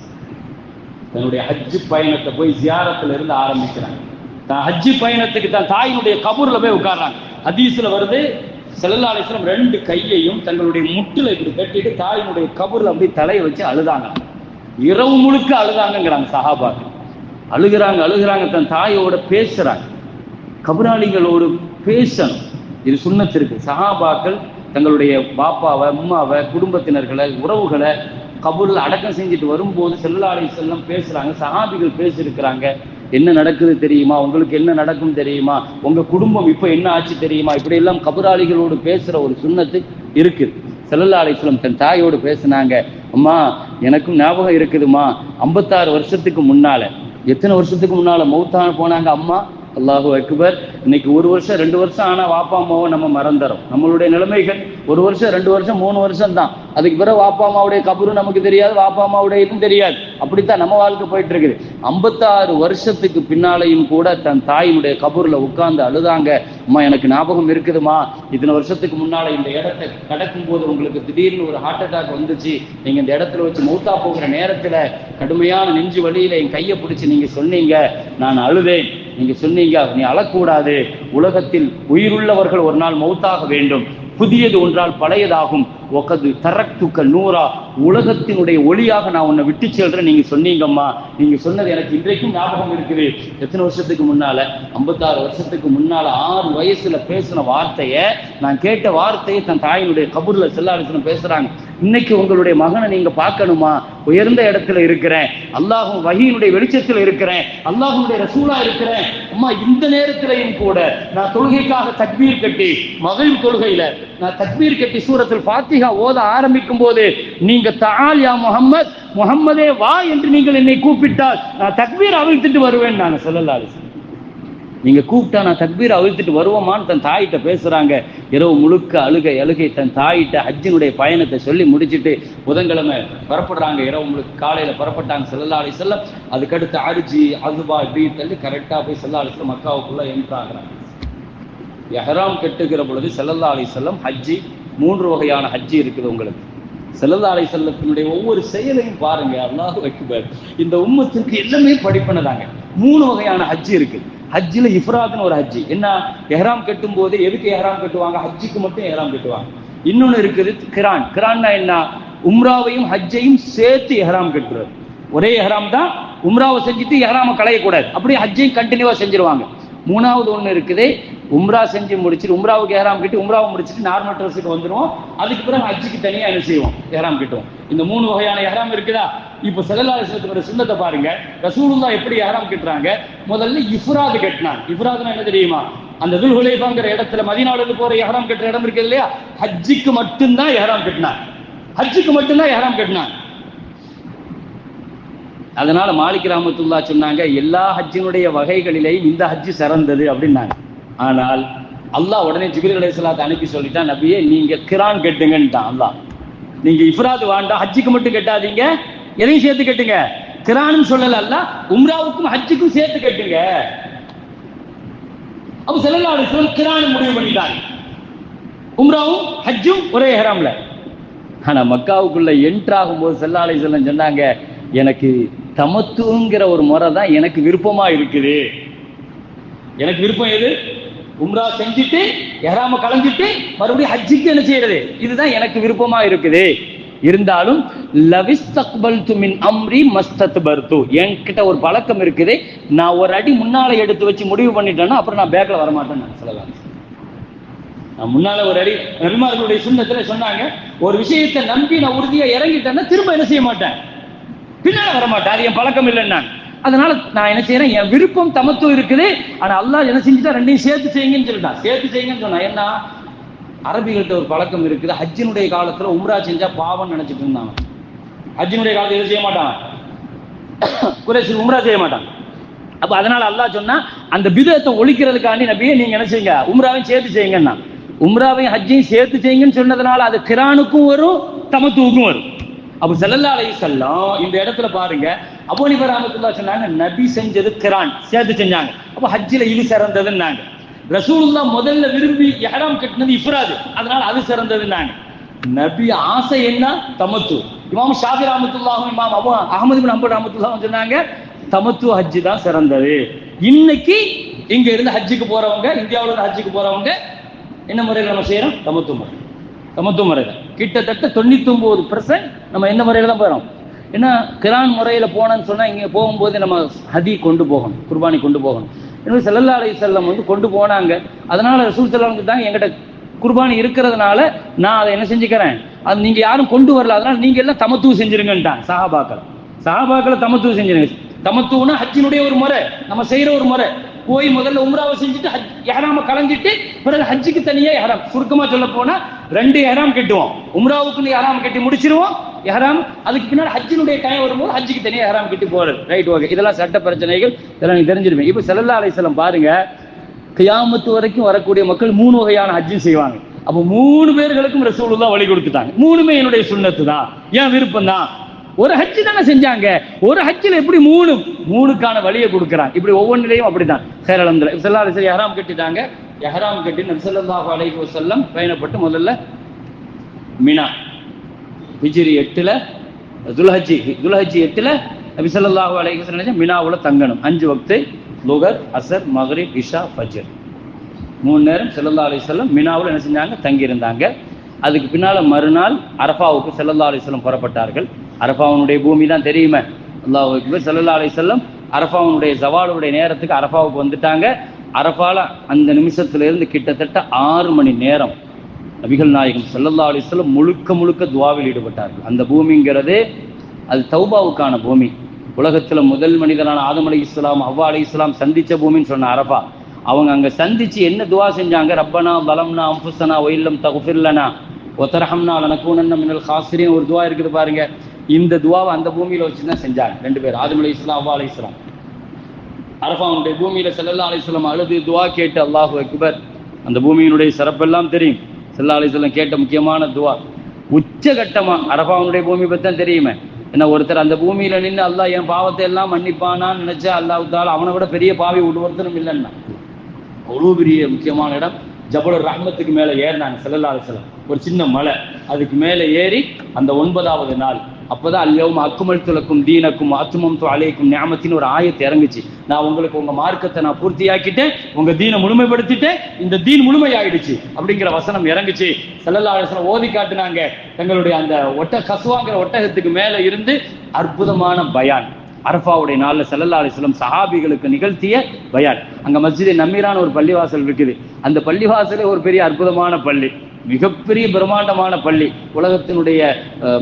தன்னுடைய ஹஜ்ஜு பயணத்தை போய் ஜியாரத்துல இருந்து ஆரம்பிக்கிறாங்க. தான் ஹஜ்ஜு பயணத்துக்கு தன் தாயினுடைய கபூரில் போய் உட்கார்றாங்க. ஹதீஸ்ல வருது செல்லல்லா ரெண்டு கையையும் தங்களுடைய முட்டில் இப்படி கட்டிட்டு தாயினுடைய கபரில் அப்படி தலையை வச்சு அழுதாங்க. இரவு முழுக்க அழுதாங்கங்கிறாங்க சஹாபாக்கள். அழுகிறாங்க அழுகிறாங்க தன் தாயோட பேசுறாங்க. கபராளிகளோடு பேசணும். இது சுண்ணத்திற்கு சஹாபாக்கள் தங்களுடைய பாப்பாவை அம்மாவை குடும்பத்தினர்களை உறவுகளை கபூரில் அடக்கம் செஞ்சுட்டு வரும்போது செல்லாலை செல்லம் பேசுறாங்க சஹாபிகள் பேசியிருக்கிறாங்க. என்ன நடக்குது தெரியுமா? உங்களுக்கு என்ன நடக்கும் தெரியுமா? உங்க குடும்பம் இப்ப என்ன ஆச்சு தெரியுமா? இப்படி எல்லாம் கபராளிகளோடு பேசுற ஒரு சுண்ணத்து இருக்குது செல்லல்லா அலிஸ்லம் தன் தாயோடு பேசுனாங்க. அம்மா எனக்கும் ஞாபகம் இருக்குதுமா ஐம்பத்தாறு வருஷத்துக்கு முன்னால. எத்தனை வருஷத்துக்கு முன்னால மௌத்தான போனாங்க அம்மா? அல்லாஹு அக்பர். இன்னைக்கு ஒரு வருஷம் ரெண்டு வருஷம் ஆனா வாப்பா அம்மாவை நம்ம மறந்துடும் நம்மளுடைய நிலைமைகள் ஒரு வருஷம் ரெண்டு வருஷம் மூணு வருஷம் தான் அதுக்கு பிறகு வாப்பா அம்மாவுடைய கபரும் நமக்கு தெரியாது வாப்பா அம்மாவுடைய இதுவும் தெரியாது. அப்படித்தான் நம்ம வாழ்க்கை போயிட்டு இருக்குது ஐம்பத்தாறு வருஷத்துக்கு பின்னாலையும் கூட தன் தாயினுடைய கபூர்ல உட்கார்ந்து அழுதாங்க அம்மா எனக்கு ஞாபகம் இருக்குதுமா? இத்தனை வருஷத்துக்கு முன்னால இந்த இடத்தை கடக்கும் போது உங்களுக்கு திடீர்னு ஒரு ஹார்ட் அட்டாக் வந்துச்சு. நீங்க இந்த இடத்துல வச்சு மௌத்தா போகிற நேரத்துல கடுமையான நெஞ்சு வழியில என் கையை பிடிச்சி நீங்க சொன்னீங்க. நான் அழுதேன். நீங்க சொன்னீங்க நீ அழக்கூடாது. உலகத்தில் உயிருள்ளவர்கள் ஒரு நாள் மௌத்தாக வேண்டும். புதியது ஒன்றால் பழையதாகும். ஒக்கது தரத்துக்கள் நூறா. உலகத்தினுடைய ஒளியாக நான் உன்னை விட்டு செல்றேன். நீங்க சொன்னீங்கம்மா. நீங்க சொன்னது எனக்கு இன்றைக்கும் ஞாபகம் இருக்குது. எத்தனை வருஷத்துக்கு முன்னால? ஐம்பத்தாறு வருஷத்துக்கு முன்னால ஆறு வயசுல பேசின வார்த்தைய நான் கேட்ட வார்த்தையை தன் தாயினுடைய கபூர்ல செல்லாலிசனம் பேசுறாங்க. இன்னைக்கு உங்களுடைய மகனை நீங்க பார்க்கணுமா? உயர்ந்த இடத்துல இருக்கிறேன். அல்லாஹும் வகையினுடைய வெளிச்சத்துல இருக்கிறேன். அல்லாஹனுடைய ரசூலா இருக்கிறேன். அம்மா இந்த நேரத்திலையும் கூட நான் தொழுகைக்காக தக்பீர் கட்டி மகள் தொழுகையில நான் தக்பீர் கட்டி சூரத்தில் பாத்திகா ஓத ஆரம்பிக்கும் போது நீங்க தால் யா முகம்மது முகம்மதே வா என்று நீங்கள் என்னை கூப்பிட்டால் நான் தக்பீர் அவிழ்த்துட்டு வருவேன் நான் சொல்லலாரு நீங்க கூப்பிட்டா நான் தக்பீர் அவிழ்த்துட்டு வருவோமான்னு தன் தாயிட்ட பேசுறாங்க. இரவு முழுக்க அழுகை அழுகை தன் தாயிட்ட ஹஜ்ஜினுடைய பயணத்தை சொல்லி முடிச்சுட்டு புதன்கிழமை புறப்படுறாங்க. இரவு முழுக்க காலையில புறப்பட்டாங்க செல்லல்லா அலி செல்லம் அதுக்கடுத்து அரிஜி அதுபா இப்படி தள்ளி கரெக்டா போய் செல்லா அலி செல்லம் மக்காவுக்குள்ள என்ட்ரு ஆகுறாங்க. எஹராம் கட்டுகிற பொழுது செல்லல்லா அலி செல்லம் ஹஜ்ஜி மூன்று வகையான ஹஜ்ஜி இருக்குது உங்களுக்கு. செல்லதாலை செல்லத்தினுடைய ஒவ்வொரு செயலையும் பாருங்க அல்லாஹ் வைக்குபார் இந்த உம்மத்திற்கு எல்லாமே படிப்பினதாங்க மூணு வகையான ஹஜ்ஜி இருக்கு. ஹஜ்ஜில் இஃப்ராத்னு ஒரு ஹஜ்ஜி. என்ன? எஹராம் கட்டும் போது எதுக்கு எஹராம் கட்டுவாங்க? ஹஜ்ஜிக்கு மட்டும் எஹ்ராம் கட்டுவாங்க. இன்னொன்னு இருக்குது கிரான். கிரான்னா என்ன? உம்ராவையும் ஹஜ்ஜையும் சேர்த்து எஹராம் கட்டுறது. ஒரே எஹராம் தான். உம்ராவை செஞ்சுட்டு எஹ்ராம களையக்கூடாது. அப்படியே ஹஜ்ஜையும் கண்டினியூவா செஞ்சிருவாங்க. மூணாவது ஒன்று இருக்குது உம்ரா செஞ்சு முடிச்சுட்டு உம்ராவுக்கு ஏறாம் கிட்டு உம்ராவை முடிச்சுட்டு நார்மல் ட்ரெஸ்ஸுக்கு வந்துருவோம். அதுக்கு பிறகு ஹஜ்ஜுக்கு தனியாக என்ன செய்வோம்? ஏறாம் கிட்டுவோம். இந்த மூணு வகையான ஏறாம் இருக்குதா? இப்போ செல்லலாசத்துக்கு சுண்ணத்தை பாருங்க. ரசூலுல்லா எப்படி ஏறாம் கட்டுறாங்க? முதல்ல இஃப்ராது கட்டினாங்க. இஃப்ராதுனா என்ன தெரியுமா? அந்த துல்ஹுலைஃபாங்கிற இடத்துல மதினாடுக்கு போற ஏறாம் கட்டுற இடம் இருக்குது இல்லையா? ஹஜ்ஜுக்கு மட்டும்தான் ஏறாம் கட்டினாங்க. ஹஜ்ஜுக்கு மட்டும்தான் ஏறாம் கட்டினாங்க. அதனால மாலிக் ராமத்துல்லா சொன்னாங்க எல்லா ஹஜ்ஜினுடைய வகைகளிலேயும் இந்த ஹஜ்ஜு சிறந்தது அப்படின்னாங்க. ஆனால் அல்லாஹ் உடனே ஜிபிர் அலைஹிஸ்ஸலாத்தை அனுப்பி சொல்லிட்டான் நபியே நீங்க கிரான் கெட்டுங்கன்ட்டான் அல்லாஹ். நீங்க இஃப்ராது வாண்டா ஹஜ்ஜுக்கு மட்டும் கட்டாதீங்க எதையும் சேர்த்து கெட்டுங்க. கிரானும் சொல்லல அல்ல உம்ராவுக்கும் ஹஜ்ஜுக்கும் சேர்த்து கெட்டுங்க. அப்ப செல்லல்லா சொல் கிரான் முடிவு பண்ணிட்டாங்க உம்ராவும் ஹஜ்ஜும் ஒரே ஹராம்ல ஆனா மக்காவுக்குள்ள என்ட்ராகும் போது செல்லாலை செல்லம் சொன்னாங்க எனக்கு தமத்துங்கிற ஒரு முறை தான் எனக்கு விருப்பமா இருக்குது. எனக்கு விருப்பம் எது? உம்ரா செஞ்சுட்டு எறாம கலந்துட்டு மறுபடியும் ஹஜ்ஜிக்கு என்ன செய்யறது? இதுதான் எனக்கு விருப்பமா இருக்குது. இருந்தாலும் லவிஸ்தக்பல் மின் அம்ரி மஸ்தத் பர்து என்கிட்ட ஒரு பழக்கம் இருக்குது. நான் ஒரு அடி முன்னால எடுத்து வச்சு முடிவு பண்ணிட்டேன்னா அப்புறம் நான் பேக்ல வரமாட்டேன்னு சொல்லலாம். நான் முன்னால ஒரு அடி நபிமார்களுடைய சுண்ணத்துல சொன்னாங்க ஒரு விஷயத்தை நம்பி நான் உறுதியா இறங்கிட்டேன்னா திரும்ப என்ன செய்ய மாட்டேன்? பின்னால வரமாட்டார் என் பழக்கம் இல்லைன்னு அதனால நான் என்ன செய்யறேன் என் விருப்பம் தமத்துவம் இருக்குது. ஆனா அல்லாஹ் என்ன செஞ்சுட்டா? ரெண்டையும் சேர்த்து செய்யுங்கன்னு சொல்லிட்டான் சேர்த்து செய்யுங்கன்னு சொன்னா என்ன அரபிகள்கிட்ட ஒரு பழக்கம் இருக்குது. ஹஜ்ஜினுடைய காலத்துல உம்ரா செஞ்சா பாவம் நினைச்சிட்டு இருந்தாங்க. ஹஜ்ஜினுடைய காலத்துல எதுவும் செய்ய மாட்டான். குறைசி உம்ரா செய்ய மாட்டான். அப்ப அதனால அல்லாஹ் சொன்னா அந்த விதத்தை ஒழிக்கிறதுக்காண்டி நபியை நீங்க என்ன செய்யுங்க? உம்ராவையும் சேர்த்து செய்யுங்கன்னா உம்ராவையும் ஹஜ்ஜையும் சேர்த்து செய்யுங்கன்னு சொன்னதுனால அது கிரானுக்கும் வரும் தமத்துவுக்கும் வரும். அப்போ செல்லல்லா அலை செல்லம் இந்த இடத்துல பாருங்க அபோனிபர் ராமத்துல்லா சொன்னாங்க நபி செஞ்சது கிரான். சேர்த்து செஞ்சாங்க. அப்போ ஹஜ்ஜில் இது சிறந்ததுன்னாங்க. ரசூலுல்லா முதல்ல விரும்பி இடம் கட்டினது இஃப்ராது. அதனால அது சிறந்ததுன்னாங்க. நபி ஆசை என்ன? தமத்து. இமாம் Shafi ராமத்துல்லாஹும் imam Abu Ahmad bin Hanbal ராமத்துல்லாஹும் சொன்னாங்க தமத்து ஹஜ்ஜு தான் சிறந்தது. இன்னைக்கு இங்க இருந்து ஹஜ்ஜுக்கு போறவங்க இந்தியாவில் இருந்து ஹஜ்ஜுக்கு போறவங்க என்ன முறையில் நம்ம செய்யறோம்? தமத்து முறை. தமத்து முறையில் தான் கிட்டத்தட்ட தொண்ணூத்தொம்பது பர்சன்ட் நம்ம என்ன முறையில் தான் போகிறோம் ஏன்னா கிரான் முறையில் போனோம்னு சொன்னால் இங்கே போகும்போது நம்ம ஹதி கொண்டு போகணும் குர்பானி கொண்டு போகணும். எனவே செல்லல்லா அலை செல்லம் வந்து கொண்டு போனாங்க. அதனால் ரசூல் செல்லம் தான் எங்கிட்ட குர்பானி இருக்கிறதுனால நான் அதை என்ன செஞ்சுக்கிறேன்? அது நீங்கள் யாரும் கொண்டு வரல. அதனால் நீங்கள் எல்லாம் தமத்துவம் செஞ்சிருங்கன்ட்டான் சஹாபாக்கள். சஹாபாக்களை தமத்துவம் செஞ்சிருங்க. தமத்துவம்னா ஹஜ்ஜினுடைய ஒரு முறை நம்ம செய்கிற ஒரு முறை. போய் முதல்ல உம்ராவை செஞ்சுட்டு ஹஜ் எஹராம கலஞ்சிட்டு பிறகு ஹஜ்ஜுக்கு தனியாக எஹராம் சுருக்கமாக சொல்ல போனால் ரெண்டு எஹராம் கட்டுவோம். உம்ராவுக்குன்னு எஹராம் கட்டி முடிச்சிருவோம். எஹராம் அதுக்கு பின்னாடி ஹஜ்ஜினுடைய டைம் வரும்போது ஹஜ்ஜுக்கு தனியாக எஹராம் கட்டி போகிறது ரைட் ஓகே இதெல்லாம் சட்ட பிரச்சனைகள். இதெல்லாம் நீங்கள் தெரிஞ்சிருப்பேன் இப்போ செல்லல்லா அலைசலம் பாருங்க கியாமத்து வரைக்கும் வரக்கூடிய மக்கள் மூணு வகையான ஹஜ்ஜும் செய்வாங்க. அப்போ மூணு பேர்களுக்கும் ரசூலுல்லா வழி கொடுத்துட்டாங்க. மூணுமே என்னுடைய சுண்ணத்து தான் என் விருப்பம் தான் ஒரு ஹஜ்ஜு தானே செஞ்சாங்க. ஒரு ஹஜ்ஜில் எப்படி மூணு மூணுக்கான வழியை கொடுக்குறான். இப்படி ஒவ்வொன்றிலையும் அப்படிதான் சேர் அலமதுல செல்லா சரி எஹராம் கட்டிட்டாங்க. எஹராம் கட்டி நம்சல்லாஹு அலைஹி வஸல்லம் பயணப்பட்டு முதல்ல மினா. ஹிஜிரி எட்டில் துல்ஹஜி துல்ஹஜி எட்டில் நபிசல்லாஹு அலைஹி வஸல்லம் மினாவுல தங்கணும். அஞ்சு வக்து லுகர் அசர் மக்ரிப் இஷா ஃபஜர். மூணு நேரம் செல்லல்லா அலி செல்லம் மினாவுல என்ன செஞ்சாங்க? தங்கியிருந்தாங்க. அதுக்கு பின்னால் மறுநாள் அரஃபாவுக்கு செல்லல்லா அலிஸ்லம் புறப்பட்டார்கள். அரஃபாவுனுடைய பூமி தான் தெரியுமே. அல்லாஹ் அக்பர் செல்லல்லா அலிஸ்லம் அரஃபாவுனுடைய ஜவாலுடைய நேரத்துக்கு அரஃபாவுக்கு வந்துட்டாங்க. அரஃபால அந்த நிமிஷத்துலேருந்து கிட்டத்தட்ட ஆறு மணி நேரம் நபிகள் நாயகம் செல்லல்லா அலிஸ்லம் முழுக்க முழுக்க துவாவில் ஈடுபட்டார்கள். அந்த பூமிங்கிறது அது தௌபாவுக்கான பூமி. உலகத்தில் முதல் மனிதனான ஆதம் அலி இஸ்லாம் அவ்வா அலி இஸ்லாம் சந்தித்த பூமின்னு சொன்ன அரபா அவங்க அங்கே சந்தித்து என்ன துவா செஞ்சாங்க? ரப்பனா பலம்னா அம்புசனா ஒயில்லம் தகுஃபிர்லனா ஒத்தரஹம்னா லனக்கூனன்ன மின்னல் ஹாசிரின் ஒரு துவா இருக்குது பாருங்க. இந்த துவாவை அந்த பூமியில் வச்சு தான் செஞ்சாங்க. ரெண்டு பேர் ஆதம் அலி இஸ்லாம் அவ்வா அலி இஸ்லாம் அரபாவுடைய பூமியில் செல்லல்லா அலிஸ்லாம் அழுது துவா கேட்டு அல்லாஹு அக்பர். அந்த பூமியினுடைய சிறப்பெல்லாம் தெரியும். செல்லா அலிஸ்லாம் கேட்ட முக்கியமான துவா. உச்சகட்டமா அரபாவுடைய பூமி பற்றி தான் தெரியுமே. என்ன ஒருத்தர் அந்த பூமியில நின்று அல்லாஹ் என் பாவத்தை எல்லாம் மன்னிப்பானான்னு நினைச்சா அல்லாஹ் அவனை விட பெரிய பாவி ஒரு ஒருத்தரும் இல்லைன்னா. அவ்வளோ பெரிய முக்கியமான இடம். ஜபலுர் ரஹ்மத்துக்கு மேலே ஏறினாங்க செல்லல்லா அலிஸ்லாம் ஒரு சின்ன மலை. அதுக்கு மேலே ஏறி அந்த ஒன்பதாவது நாள். அப்போதான் அல்யவும் அக்குமல் துலக்கும் தீனக்கும் அத்துமம் அலைக்கும் ஞாமத்தின்னு ஒரு ஆயத்தை இறங்குச்சு. நான் உங்களுக்கு உங்க மார்க்கத்தை நான் பூர்த்தியாக்கிட்டேன் உங்க தீனை முழுமைப்படுத்திட்டேன் இந்த தீன் முழுமையாயிடுச்சு அப்படிங்கிற வசனம் இறங்குச்சு. செல்லல்லா ஓதி காட்டினாங்க. தங்களுடைய அந்த ஒட்ட கசுவாங்கிற ஒட்டகத்துக்கு மேல இருந்து அற்புதமான பயான். அரஃபாவுடைய நாளில் செல்லல்லா அலிஸ்லம் சஹாபிகளுக்கு நிகழ்த்திய பயான். அங்கே மஸ்ஜிதை நம்மீரான ஒரு பள்ளிவாசல் இருக்குது. அந்த பள்ளிவாசலே ஒரு பெரிய அற்புதமான பள்ளி. மிகப்பெரிய பிரம்மாண்டமான பள்ளி. உலகத்தினுடைய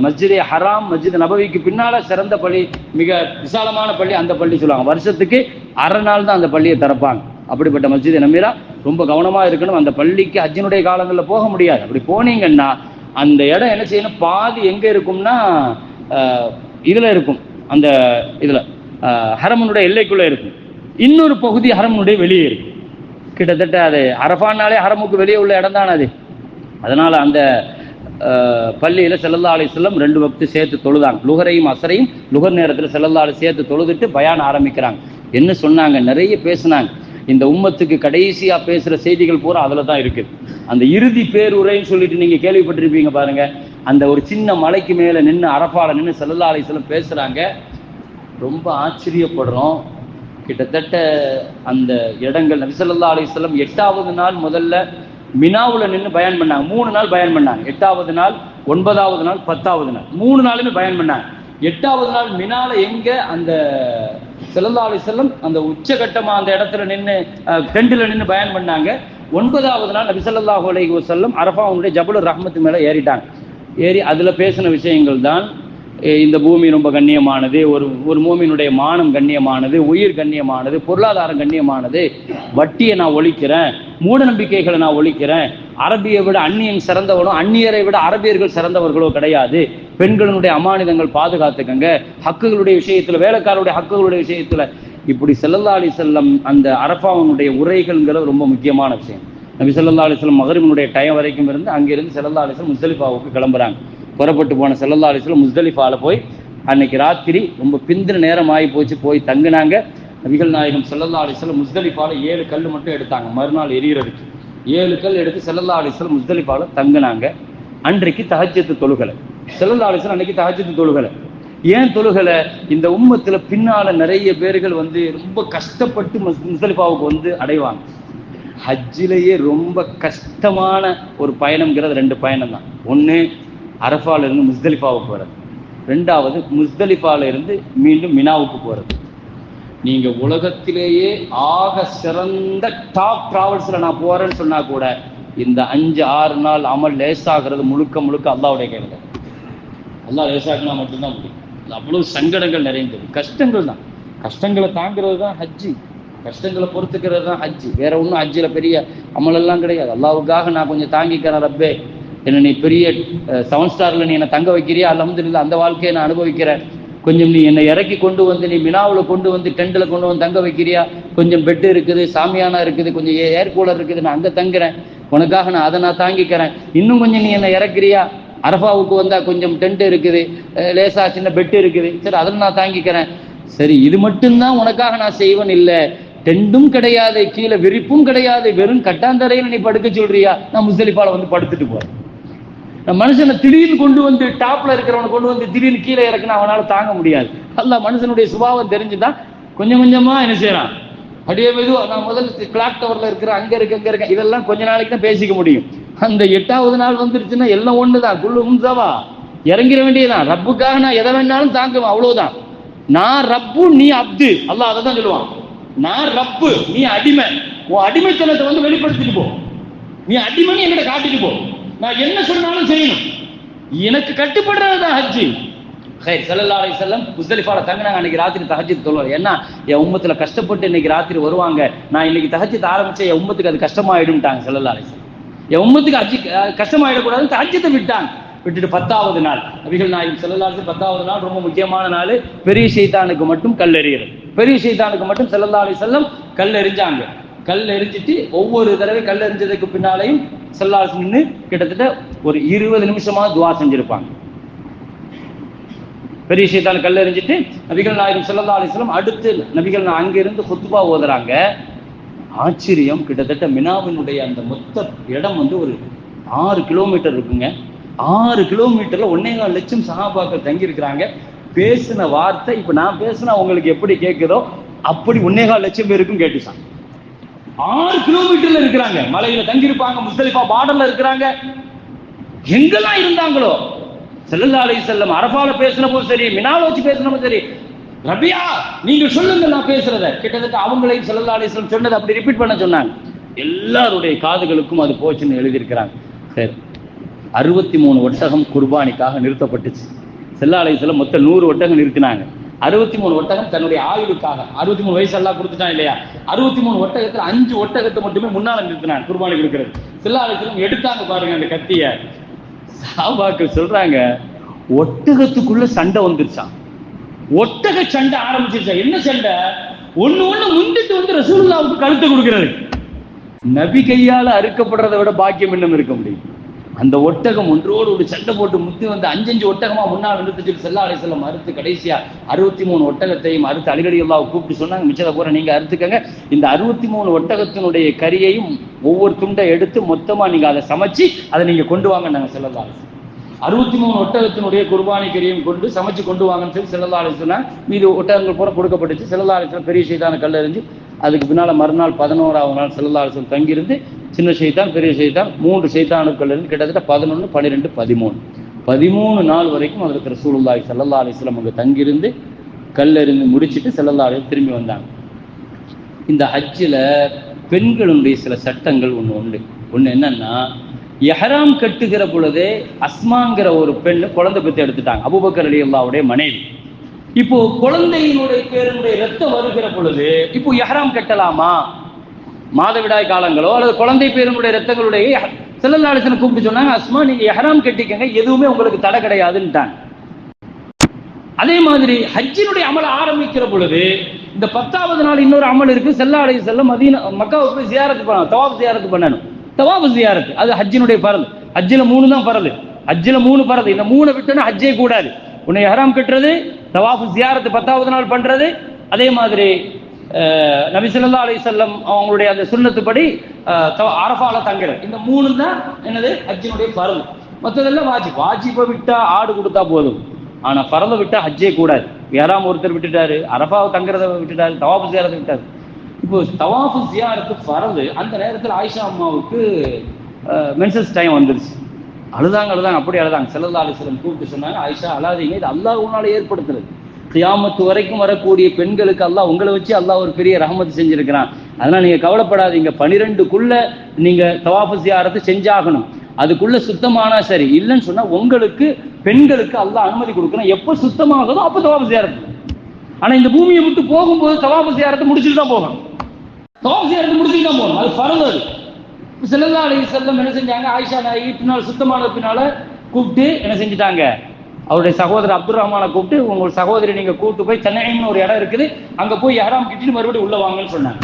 மஸ்ஜிதே ஹராம் மஸ்ஜித் நபவிக்கு பின்னால் சிறந்த பள்ளி மிக விசாலமான பள்ளி அந்த பள்ளி சொல்லுவாங்க. வருஷத்துக்கு அரை நாள் தான் அந்த பள்ளியை திறப்பாங்க. அப்படிப்பட்ட மஸ்ஜிதை நம்பிரா ரொம்ப கவனமாக இருக்கணும். அந்த பள்ளிக்கு அஜினுடைய காலங்களில் போக முடியாது. அப்படி போனீங்கன்னா அந்த இடம் என்ன செய்யணும்? பாதி எங்கே இருக்கும்னா இதில் இருக்கும். அந்த இதில் ஹரமனுடைய எல்லைக்குள்ளே இருக்கும் இன்னொரு பகுதி ஹரமனுடைய வெளியே இருக்கும் கிட்டத்தட்ட அது அரபானாலே ஹரமுக்கு வெளியே உள்ள இடம் தான் அது. அதனால் அந்த பள்ளியில் பள்ளியில செல்லல்லா ரெண்டு பக்தி சேர்த்து தொழுதாங்க. லுகரையும் அசரையும் லுகர் நேரத்தில் செல்லல்லா அலி சேர்த்து தொழுதுட்டு பயான் ஆரம்பிக்கிறாங்க. என்ன சொன்னாங்க? நிறைய பேசினாங்க. இந்த உம்மத்துக்கு கடைசியாக பேசுகிற செய்திகள் பூரா அதில் தான் இருக்குது. அந்த இறுதி பேருரைன்னு சொல்லிட்டு நீங்கள் கேள்விப்பட்டிருப்பீங்க பாருங்கள் அந்த ஒரு சின்ன மலைக்கு மேலே நின்று அரப்பால நின்று செல்லல்லா அலிஸ்லம் பேசுகிறாங்க ரொம்ப ஆச்சரியப்படுறோம். கிட்டத்தட்ட அந்த இடங்கள் நபிசல்லா அலிஸ்லம் எட்டாவது நாள் முதல்ல மினாவில் நின்று பயன் பண்ணாங்க. மூணு நாள் பயன் பண்ணாங்க. எட்டாவது நாள் ஒன்பதாவது நாள் பத்தாவது நாள். மூணு நாளுமே பயன் பண்ணாங்க. எட்டாவது நாள் மினால எங்க? அந்த செல்லல்லா செல்லம் அந்த உச்சகட்டமா அந்த இடத்துல நின்று டெண்டில் நின்று பயன் பண்ணாங்க. ஒன்பதாவது நாள் நபிசல்லாஹு ஸல்லல்லாஹு அலைஹி அரபா அரஃபாவுடைய ஜபுல் ரஹமத்து மேல ஏறிட்டாங்க. ஏறி அதில் பேசின விஷயங்கள் தான் இந்த பூமி ரொம்ப கண்ணியமானது ஒரு ஒரு மூமியினுடைய மானம் கண்ணியமானது உயிர் கண்ணியமானது பொருளாதாரம் கண்ணியமானது. வட்டியை நான் ஒழிக்கிறேன் மூட நம்பிக்கைகளை நான் ஒழிக்கிறேன். அரபியை விட அந்நியன் சிறந்தவனோ அந்நியரை விட அரபியர்கள் சிறந்தவர்களோ கிடையாது. பெண்களினுடைய அமானிதங்கள் பாதுகாத்துக்கங்க. ஹக்குகளுடைய விஷயத்தில் வேலைக்காரருடைய ஹக்குகளுடைய விஷயத்தில். இப்படி ஸல்லல்லாஹு அலைஹி செல்லம் அந்த அரபாவனுடைய உரைகள்ங்கிறது ரொம்ப முக்கியமான விஷயம். நபி ஸல்லல்லாஹு அலிஸ்லம் மகரிமனுடைய டைம் வரைக்கும் இருந்து அங்கிருந்து செல்லல்லா அலிஸ்லம் முஸ்தலிஃபாவுக்கு கிளம்புறாங்க. புறப்பட்டு போன செல்லல்லா அலிஸ்லம் முஸ்தலிஃபாவில் போய் அன்னைக்கு ராத்திரி ரொம்ப பிந்தின நேரம் ஆகி போச்சு போய் தங்குனாங்க. நபிகள் நாயகம் செல்லல்லா அலிஸ்லம் முஸ்தலிஃபாவில் ஏழு கல் மட்டும் எடுத்தாங்க மறுநாள் எரியறதுக்கு. ஏழு கல் எடுத்து செல்லல்லா அலிஸ்லம் முஸ்தலிஃபாவில் தங்கினாங்க தங்குனாங்க. அன்றைக்கு தகச்சத்து தொழுகலை. செல்லல்லா அலிஸ்லம் அன்னைக்கு தஹஜ்ஜத்து தொழுகலை. ஏன் தொழுகலை? இந்த உம்மத்தில் பின்னால் நிறைய பேர்கள் வந்து ரொம்ப கஷ்டப்பட்டு முஸ்தலிஃபாவுக்கு வந்து அடைவாங்க. ஹஜ்ஜிலேயே ரொம்ப கஷ்டமான ஒரு பயணம்ங்கிறது ரெண்டு பயணம் தான் ஒன்று அரஃபால இருந்து முஸ்தலிஃபாவுக்கு போகிறது ரெண்டாவது முஸ்தலிஃபாவிலிருந்து மீண்டும் மினாவுக்கு போகிறது நீங்கள் உலகத்திலேயே ஆக சிறந்த டாப் ட்ராவல்ஸில் நான் போகிறேன்னு சொன்னால் கூட இந்த அஞ்சு ஆறு நாள் அமல் லேசாகிறது முழுக்க முழுக்க அல்லாவுடைய கையில். அல்லா லேசாக்குனா மட்டும்தான் முடியும். அவ்வளவு சங்கடங்கள் நிறைந்தது. கஷ்டங்கள் தான் கஷ்டங்களை தாங்கிறது தான் ஹஜ்ஜி. கஷ்டங்களை பொறுத்துக்கிறது தான் ஹஜ்ஜு. வேற ஒன்றும் ஹஜ்ஜில் பெரிய அமலெல்லாம் கிடையாது. அல்லாவுக்காக நான் கொஞ்சம் தாங்கிக்கிறேன் ரப்பே. என்ன நீ பெரிய செவன் ஸ்டாரில் நீ என்னை தங்க வைக்கிறியா? அல்ஹம்துலில்லாஹ் அந்த வாழ்க்கையை நான் அனுபவிக்கிறேன். கொஞ்சம் நீ என்னை இறக்கி கொண்டு வந்து நீ மினாவில் கொண்டு வந்து டென்ட்ல கொண்டு வந்து தங்க வைக்கிறியா? கொஞ்சம் பெட் இருக்குது சாமியானா இருக்குது கொஞ்சம் ஏர் கூலர் இருக்குது நான் அங்கே தங்குறேன். உனக்காக நான் அதை நான் தாங்கிக்கிறேன். இன்னும் கொஞ்சம் நீ என்னை இறக்குறியா? அரஃபாவுக்கு வந்தால் கொஞ்சம் டென்ட் இருக்குது லேசா சின்ன பெட் இருக்குது. சரி அதில் நான் தாங்கிக்கிறேன். சரி இது மட்டும்தான் உனக்காக நான் செய்வேன் இல்லை டெண்டும் கிடையாது கீழே விரிப்பும் கிடையாது வெறும் கட்டாந்தரையில் நீ படுக்க சொல்றியா? நான் முஸ்தலிஃபால வந்து படுத்துட்டு போறேன். நான் மனுஷனை திடீர்னு கொண்டு வந்து டாப்ல இருக்கிறவனை கொண்டு வந்து திடீர்னு கீழே இறக்குனா அவனால தாங்க முடியாது. அல்ல மனுஷனுடைய சுபாவம் தெரிஞ்சுதான் கொஞ்சம் கொஞ்சமா என்ன செய்யறான்? அப்படியே மெதுவா நான் முதல்ல கிளாக் டவர்ல இருக்கிற அங்க இருக்கு அங்க இருக்க இதெல்லாம் கொஞ்ச நாளைக்கு தான் பேசிக்க முடியும். அந்த எட்டாவது நாள் வந்துருச்சுன்னா எல்லாம் ஒண்ணுதான். குள்ளு உம்சவா? இறங்கிட வேண்டியதுதான். ரப்புக்காக நான் எதை வேணாலும் தாங்குவேன் அவ்வளவுதான். நான் ரப்பு நீ அப்து. அல்லாஹ் அதை தான் சொல்லுவான். நான் ரப்பு நீ அடிமை. உன் அடிமைத்தனத்தை வந்து வெளிப்படுத்திட்டு போ. நீ அடிமைன்னு என்கிட்ட காட்டிட்டு போ. நான் என்ன சொன்னாலும் செய்யணும். எனக்கு கட்டுப்படுறது தான் ஹஜ்ஜி ஹே செல்லல்லா அலைஹி செல்லம் முஸ்தலிஃபால தங்கினாங்க அன்னைக்கு ராத்திரி தஹஜ்ஜத் சொல்லுவார் ஏன்னா என் உம்மத்தில் கஷ்டப்பட்டு இன்னைக்கு ராத்திரி வருவாங்க. நான் இன்னைக்கு தஹஜ்ஜத் ஆரம்பிச்சா என் உம்மத்துக்கு அது கஷ்டமாயிடும்ட்டாங்க செல்லல்லா அலைஹி செல்லம் என் உம்மத்துக்கு அஜி கஷ்டமாயிடக்கூடாதுன்னு தகஜத்தை விட்டாங்க. விட்டுட்டு பத்தாவது நாள். நபிகள் நாயகம் செல்லல்லாசு பத்தாவது நாள் ரொம்ப முக்கியமான நாள். பெரிய சைத்தானுக்கு மட்டும் கல் எறிகிறது. பெரிய சைத்தானுக்கு மட்டும் செல்லல்லா அலைஹி கல் எறிஞ்சாங்க. கல் எரிஞ்சிட்டு ஒவ்வொரு தடவை கல் எரிஞ்சதுக்கு பின்னாலையும் செல்லாசு நின்று கிட்டத்தட்ட ஒரு இருபது நிமிஷமா துவா செஞ்சிருப்பாங்க. பெரிய சைத்தான் கல் எறிஞ்சிட்டு நபிகள் நாயகம் ஸல்லல்லாஹு அலைஹி அடுத்து நபிகள் நான் அங்கிருந்து குத்துபா ஓதுறாங்க. ஆச்சரியம். கிட்டத்தட்ட மினாவினுடைய அந்த மொத்த இடம் வந்து ஒரு ஆறு கிலோமீட்டர் இருக்குங்க. ஆறு கிலோமீட்டர்ல ஒன்னே கால் லட்சம் சகாபாக்கள் தங்கியிருக்கிறாங்க. பேசின வார்த்தை இப்ப நான் பேசினா உங்களுக்கு எப்படி கேட்குதோ அப்படி ஒன்னே கால் லட்சம் பேருக்கும் கேட்டுச்சான் ஆறு கிலோமீட்டர்ல இருக்கிறாங்க. மலையில தங்கியிருப்பாங்க முஸ்தலிஃபா பார்டர்ல இருக்கிறாங்க. எங்கெல்லாம் இருந்தாங்களோ செல்லல்லா அலைஹி செல்லம் அரபால பேசின சரி மினால வச்சு பேசின சரி ரபியா நீங்க சொல்லுங்க நான் பேசுறத. கிட்டத்தட்ட அவங்களையும் செல்லல்லா அலைஹி செல்லம் சொன்னதை அப்படி ரிப்பீட் பண்ண சொன்னாங்க. எல்லாருடைய காதுகளுக்கும் அது போச்சுன்னு எழுதியிருக்கிறாங்க. சரி. அறுபத்தி மூணு ஒட்டகம் குர்பானிக்காக நிறுத்தப்பட்டுச்சு. செல்லாலயத்தில் அலைஹி மொத்தம் நூறு ஒட்டகம் நிறுத்தினாங்க. அறுபத்தி மூணு ஒட்டகம் தன்னுடைய ஆயுளுக்காக அறுபத்தி மூணு வயசு எல்லாம் கொடுத்துட்டான் இல்லையா? அறுபத்தி மூணு ஒட்டகத்தில் அஞ்சு ஒட்டகத்தை மட்டுமே முன்னால் நிறுத்தினாங்க குர்பானி கொடுக்கிறது. ஸல்லல்லாஹு அலைஹி எடுத்தாங்க பாருங்க அந்த கத்திய. சாபாக்கள் சொல்றாங்க ஒட்டகத்துக்குள்ள சண்டை வந்துருச்சான் ஒட்டக சண்டை ஆரம்பிச்சிருச்சா? என்ன சண்டை? ஒண்ணு ஒண்ணு முந்திட்டு வந்து ரசூல்லாவுக்கு கழுத்து கொடுக்கிறது. நபி கையால அறுக்கப்படுறதை விட பாக்கியம் இன்னும் இருக்க முடியும். அந்த ஒட்டகம் ஒன்றோடு ஒரு சண்டை போட்டு முத்தி வந்து அஞ்சஞ்சு ஒட்டகமா முன்னால் சொல்லி செல்லா அலைசல்லம் அறுத்து கடைசியா அறுபத்தி மூணு ஒட்டகத்தையும் அறுத்து அடிக்கடி எல்லாம் கூப்பிட்டு சொன்னாங்க. மிச்சத்தை பூரா நீங்க அறுத்துக்கங்க. இந்த அறுபத்தி மூணு ஒட்டகத்தினுடைய கரியையும் ஒவ்வொரு துண்டை எடுத்து மொத்தமா நீங்க அதை சமைச்சு அதை நீங்க கொண்டு வாங்க நாங்க செல்லலாம் அறுபத்தி மூணு ஒட்டகத்தினுடைய குர்பானி கரியும் கொண்டு சமைச்சு கொண்டு வாங்கன்னு சொல்லி செல்லல்லா அலிஸ்னா மீது ஒட்டகங்கள் பூரா கொடுக்கப்பட்டுச்சு. செல்லல்லா அலிஸ்லாம் பெரிய செய்தான கல் எறிஞ்சு அதுக்கு பின்னால் மறுநாள் பதினோராவது நாள் செல்லல்லா அலிஸ்லம் தங்கியிருந்து சின்ன சைத்தான் பெரிய சைத்தான் மூன்று செய்தானுக்கள் கிட்டத்தட்ட பதினொன்று பன்னிரெண்டு பதிமூணு. பதிமூணு நாள் வரைக்கும் அதில் ரசூலுல்லாஹி சல்லல்லா அலிஸ்லாம் அங்கே தங்கியிருந்து கல்லறிந்து முடிச்சுட்டு செல்லல்லா அலி திரும்பி வந்தாங்க. இந்த ஹஜ்ஜில் பெண்களுடைய சில சட்டங்கள் ஒன்று உண்டு. ஒன்று என்னன்னா எஹராம் கட்டுகிற பொழுதே அஸ்மாங்கிற ஒரு பெண் குழந்தை பற்றி எடுத்துட்டாங்க. அபுபக்கர் அலி அல்லாவுடைய மனைவி. இப்போ குழந்தையினுடைய பேருடைய ரத்தம் வருகிற பொழுது இப்போ எஹராம் கட்டலாமா? மாதவிடாய் காலங்களோ அல்லது குழந்தை பேருடைய ரத்தங்களுடைய செல்லல்லாலசனை கூப்பிட்டு சொன்னாங்க அஸ்மா நீங்க எஹராம் கட்டிக்கங்க எதுவுமே உங்களுக்கு தடை கிடையாதுன்ட்டாங்க. அதே மாதிரி ஹஜ்ஜினுடைய அமல் ஆரம்பிக்கிற பொழுது இந்த பத்தாவது நாள் இன்னொரு அமல் இருக்கு செல்லா செல்ல மதீனா மக்காவுக்கு போய் ஜியாரத்து பண்ணணும் தவாப் ஜியாரத்து பண்ணணும் தவாப் ஜியாரத்து அது ஹஜ்ஜினுடைய பரல் ஹஜ்ஜில் மூணு தான் பரல் ஹஜ்ஜில் மூணு பரல் இந்த மூணு விட்டுனா ஹஜ்ஜே கூடாது. உன்னை ஹராம் கட்டுறது தவாஃபு ஜியாரத்து பத்தாவது நாள் பண்றது. அதே மாதிரி நபி ஸல்லல்லாஹு செல்லம் அவங்களுடைய அந்த சுண்ணத்துப்படி அரபால தவ- இந்த மூணு தான் என்னது? ஹஜ்ஜினுடைய பரல் மற்றதெல்லாம் வாஜிப். வாஜிப்பை விட்டா ஆடு கொடுத்தா போதும். ஆனா பரலை விட்டா ஹஜ்ஜே கூடாது. யாராம் ஒருத்தர் விட்டுட்டாரு அரபாவை தங்குறத விட்டுட்டாரு தவாஃபு ஜியாரத்தை விட்டாரு. இப்போ தவாஃபு ஜியாரத்து பறந்து அந்த நேரத்தில் ஆயிஷா அம்மாவுக்கு மென்சஸ் டைம் வந்துருச்சு. அழுதாங்க அழுதாங்க அப்படி அழுதாங்க. செல்லல்லா அலிஸ்லம் கூப்பிட்டு சொன்னாங்க ஆயிஷா அழாதீங்க இது அல்லாஹ் உன்னால ஏற்படுத்துறது. கியாமத்து வரைக்கும் வரக்கூடிய பெண்களுக்கு அல்லாஹ் உங்களை வச்சு அல்லாஹ் ஒரு பெரிய ரஹமத்து செஞ்சிருக்கிறான். அதனால் நீங்கள் கவலைப்படாதீங்க. பனிரெண்டுக்குள்ள நீங்கள் தவாஃபு ஜியாரத்து செஞ்சாகணும். அதுக்குள்ளே சுத்தமானா சரி. இல்லைன்னு சொன்னால் உங்களுக்கு பெண்களுக்கு அல்லாஹ் அனுமதி கொடுக்கணும். எப்போ சுத்தமாகுதோ அப்போ தவாஃபு ஆனால் இந்த பூமியை விட்டு போகும்போது தவாபசியாரத்தை முடிச்சுட்டு தான் போகணும். தவாஃபு முடிச்சுட்டு தான் போகணும். அது பரவு அது செல்லல்லா அலி செல்லம் என்ன செஞ்சாங்க? ஆயிஷா நாயகி பின்னால் சுத்தமான பின்னால கூப்பிட்டு என்ன செஞ்சுட்டாங்க? அவருடைய சகோதரர் அப்துல் ரஹ்மானை கூப்பிட்டு உங்கள் சகோதரி நீங்கள் கூப்பிட்டு போய் சென்னைன்னு ஒரு இடம் இருக்குது. அங்கே போய் யாராம் கிட்டிட்டு மறுபடியும் உள்ள வாங்கன்னு சொன்னாங்க.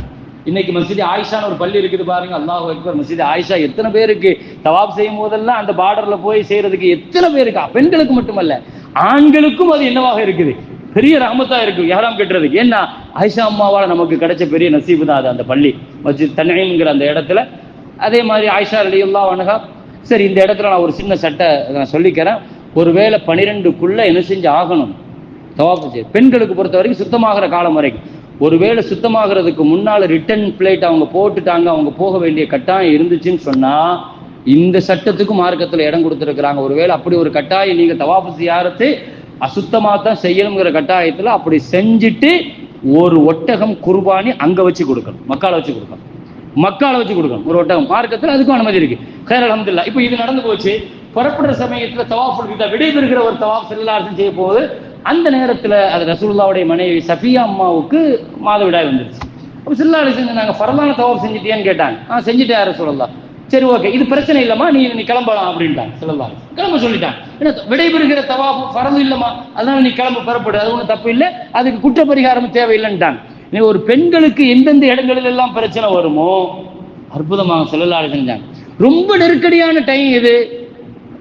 இன்னைக்கு மசிதி ஆயிஷான்னு ஒரு பள்ளி இருக்குது பாருங்க. அல்லாஹ் அக்பர். மசிதி ஆயிஷா எத்தனை பேருக்கு தவாப் செய்யும் போதெல்லாம் அந்த பார்டர்ல போய் செய்யறதுக்கு எத்தனை பேருக்கு? பெண்களுக்கு மட்டுமல்ல ஆண்களுக்கும் அது என்னவாக இருக்குது? பெரிய ரஹமத்தா இருக்கு யாராம் கட்டுறதுக்கு. ஏன்னா ஆயிஷா அம்மாவால் நமக்கு கிடைச்ச பெரிய நசீபு தான் அது அந்த பள்ளி. மஸ்ஜித் தன்னைங்கிற அந்த இடத்துல. அதே மாதிரி ஆயிஷா அலி அல்லா வணகா சரி இந்த இடத்துல நான் ஒரு சின்ன சட்டை நான் சொல்லிக்கிறேன். ஒருவேளை பனிரெண்டுக்குள்ள என்ன செஞ்சு ஆகணும்? தவாப்பு செய்ய பெண்களுக்கு பொறுத்த வரைக்கும் சுத்தமாகிற காலம் வரைக்கும். ஒருவேளை சுத்தமாகிறதுக்கு முன்னால் ரிட்டர்ன் பிளேட் அவங்க போட்டுட்டாங்க அவங்க போக வேண்டிய கட்டாயம் இருந்துச்சுன்னு சொன்னால் இந்த சட்டத்துக்கு மார்க்கத்தில் இடம் கொடுத்துருக்குறாங்க. ஒருவேளை அப்படி ஒரு கட்டாயம் நீங்கள் தவாப்பு செய்யாரத்து அசுத்தமாக தான் செய்யணுங்கிற கட்டாயத்தில் அப்படி செஞ்சுட்டு ஒரு ஒட்டகம் குர்பானி அங்கே வச்சு கொடுக்கணும். மக்களை வச்சு கொடுக்கணும். மக்களை வச்சு கொடுக்கணும். ஒரு ஒட்டகம். மார்க்கத்தில் அதுக்கும் அனுமதி இருக்கு. ஹேர் அலமதுல்லா இப்போ இது நடந்து போச்சு. புறப்படுற சமயத்துல தவாஃப் கிட்ட விடைபெறுகிற ஒரு தவாஃப் செல்லாசம் செய்ய போது அந்த நேரத்துல அது ரசூல்லாவுடைய மனைவி சஃபியா அம்மாவுக்கு மாதவிடாய் வந்துருச்சு. அப்போ சில்லாடி செஞ்சு நாங்கள் பரவான தவாஃப் செஞ்சுட்டியான்னு கேட்டாங்க. ஆ செஞ்சுட்டேன் யார சொல்லலாம் சரி ஓகே இது பிரச்சனை இல்லைம்மா நீ நீ கிளம்பலாம் அப்படின்ட்டாங்க சொல்லலாம் கிளம்ப சொல்லிட்டாங்க. ஏன்னா விடைபெறுகிற தவாஃபு பரவு இல்லைம்மா அதனால நீ கிளம்ப பெறப்படு அது ஒன்றும் தப்பு இல்லை. அதுக்கு குற்ற பரிகாரம் தேவையில்லைன்ட்டாங்க. நீ ஒரு பெண்களுக்கு எந்தெந்த இடங்களில் எல்லாம் பிரச்சனை வருமோ அற்புதமாக சொல்லலாறு செஞ்சாங்க. ரொம்ப நெருக்கடியான டைம் இது.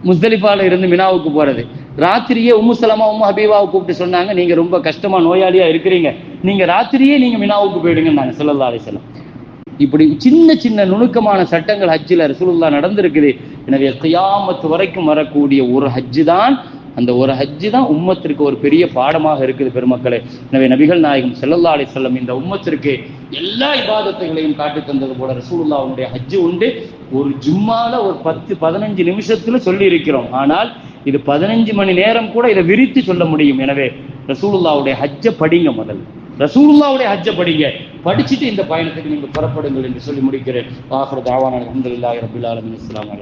முஸ்தலிஃபால இருந்து மினாவுக்கு போறது. ராத்திரியே உம்மு சலமா உம்மு ஹபீபாவை கூப்பிட்டு சொன்னாங்க நீங்க ரொம்ப கஷ்டமா நோயாளியா இருக்கிறீங்க. நீங்க ராத்திரியே நீங்க மினாவுக்கு போயிடுங்க நாங்க சொல்லல்லா அலிசல்லாம் இப்படி சின்ன சின்ன நுணுக்கமான சட்டங்கள் ஹஜ்ஜில் ரசூலுல்லா நடந்திருக்குது. எனவே கியாமத்து வரைக்கும் வரக்கூடிய ஒரு ஹஜ்ஜு தான் அந்த ஒரு ஹஜ்ஜு தான் உம்மத்திற்கு ஒரு பெரிய பாடமாக இருக்குது பெருமக்களே. எனவே நபிகள் நாயகம் செல்லல்லா அலி செல்லம் இந்த உம்மத்திற்கு எல்லா இபாதத்துகளையும் காட்டி தந்தது போல ரசூலுல்லாவுடைய ஹஜ்ஜு உண்டு. ஒரு ஜும்மால ஒரு பத்து பதினஞ்சு நிமிஷத்துல சொல்லி இருக்கிறோம் ஆனால் இது பதினஞ்சு மணி நேரம் கூட இதை விரித்து சொல்ல முடியும். எனவே ரசூலுல்லாவுடைய ஹஜ்ஜை படிங்க முதல். ரசூலுல்லாவுடைய ஹஜ்ஜை படிங்க. படிச்சுட்டு இந்த பயணத்துக்கு நீங்கள் புறப்படுங்கள் என்று சொல்லி முடிக்கிறேன். ஆஹ்ரத் தாவான அலமதுல்லாஹ் ரபில் ஆலமின். அஸ்ஸலாமு